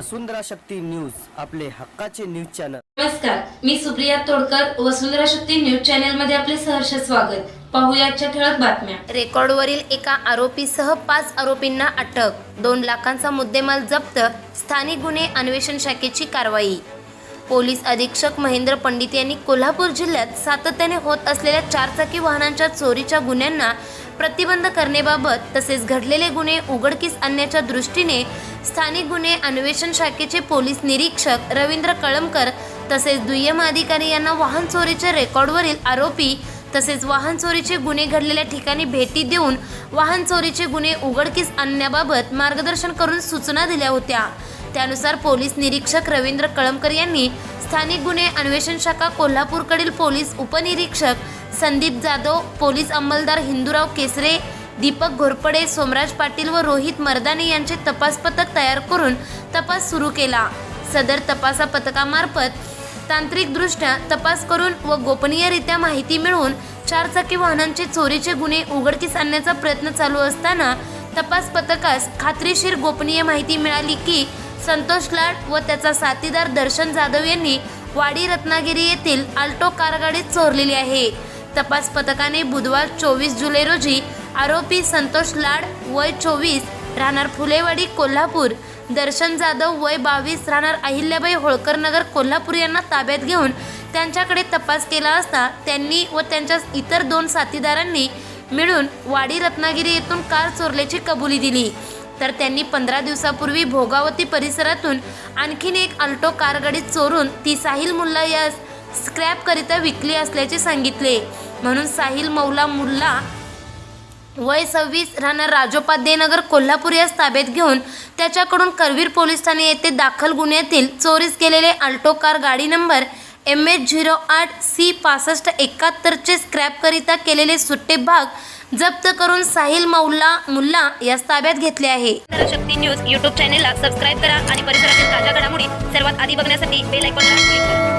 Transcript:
वसुंधरा Shakti news आपले हक्काचे news channel. नमस्कार मी सुप्रिया तोडकर वसुंधरा शक्ती न्यूज चॅनलमध्ये आपले सहर्ष स्वागत. पाहूया आजच्या ठळक बातम्या. रेकॉर्डवरील एका आरोपीसह पाच आरोपींना अटक. दोन लाखांचा मुद्देमाल जप्त स्थानिक गुन्हे अन्वेषण शाखेची कारवाई. पोलीस अधीक्षक महेंद्र पंडित यांनी कोल्हापूर जिल्ह्यात सातत्याने होत असलेल्या चारचाकी वाहनांच्या चोरीच्या गुन्ह्यांना प्रतिबंध करण्याबाबत तसेच घडलेले गुन्हे उघडकीस आणण्याच्या दृष्टीने स्थानिक गुन्हे अन्वेषण शाखेचे पोलीस निरीक्षक रवींद्र कळमकर तसेच दुय्यम अधिकारी यांना वाहन चोरीच्या रेकॉर्डवरील आरोपी तसेच वाहन चोरीचे गुन्हे घडलेल्या ठिकाणी भेटी देऊन वाहन चोरीचे गुन्हे उघडकीस आणण्याबाबत मार्गदर्शन करून सूचना दिल्या होत्या. त्यानुसार पोलीस निरीक्षक रवींद्र कळमकर यांनी स्थानिक गुन्हे अन्वेषण शाखा कोल्हापूरकडील पोलीस उपनिरीक्षक संदीप जाधव पोलीस अंमलदार हिंदूराव केसरे दीपक घोरपडे सोमराज पाटील व रोहित मर्दाने यांचे तपास पथक तयार करून तपास सुरू केला. सदर तपासा पथकामार्फत तांत्रिकदृष्ट्या तपास करून व गोपनीयरित्या माहिती मिळवून चारचाकी वाहनांचे चोरीचे गुन्हे उघडकीस आणण्याचा प्रयत्न चालू असताना तपास पथकास खात्रीशीर गोपनीय माहिती मिळाली की संतोष लाड व त्याचा साथीदार दर्शन जाधव यांनी वाडी रत्नागिरी येथील आल्टो कारगाडीत चोरलेली आहे. तपास पथकाने बुधवार चोवीस जुलै रोजी आरोपी संतोष लाड वय चोवीस राहणार फुलेवाडी कोल्हापूर. दर्शन जाधव वय बावीस राहणार अहिल्याबाई होळकर नगर कोल्हापूर यांना ताब्यात घेऊन त्यांच्याकडे तपास केला असता त्यांनी व त्यांच्या इतर दोन साथीदारांनी मिळून वाडी रत्नागिरी येथून कार चोरल्याची कबुली दिली. तर त्यांनी पंधरा दिवसापूर्वी भोगावती परिसरातून आणखीन एक अल्टो कार गाडी चोरून ती साहिल मुल्ला यास स्क्रॅपकरिता विकली असल्याचे सांगितले. म्हणून साहिल मौला मुल्ला वय सव्वीस राहणार राजोपाध्ययनगर कोल्हापूर यास ताब्यात घेऊन त्याच्याकडून करवीर पोलीस ठाणे येथे दाखल गुन्ह्यातील चोरीस गेलेले अल्टो कार गाडी नंबर एम एच झिरो आठ सी पासष्ट एकाहत्तरचे स्क्रॅपकरिता केलेले सुट्टे भाग जप्त करून साहिल मौला मुल्ला यास ताब्यात घेतले आहे. शक्ती न्यूज यूट्यूब चॅनेलला सबस्क्राईब करा आणि परिसरातील ताज्या घडामोडी सर्वात आधी बघण्यासाठी बेल आयकॉनला क्लिक करा.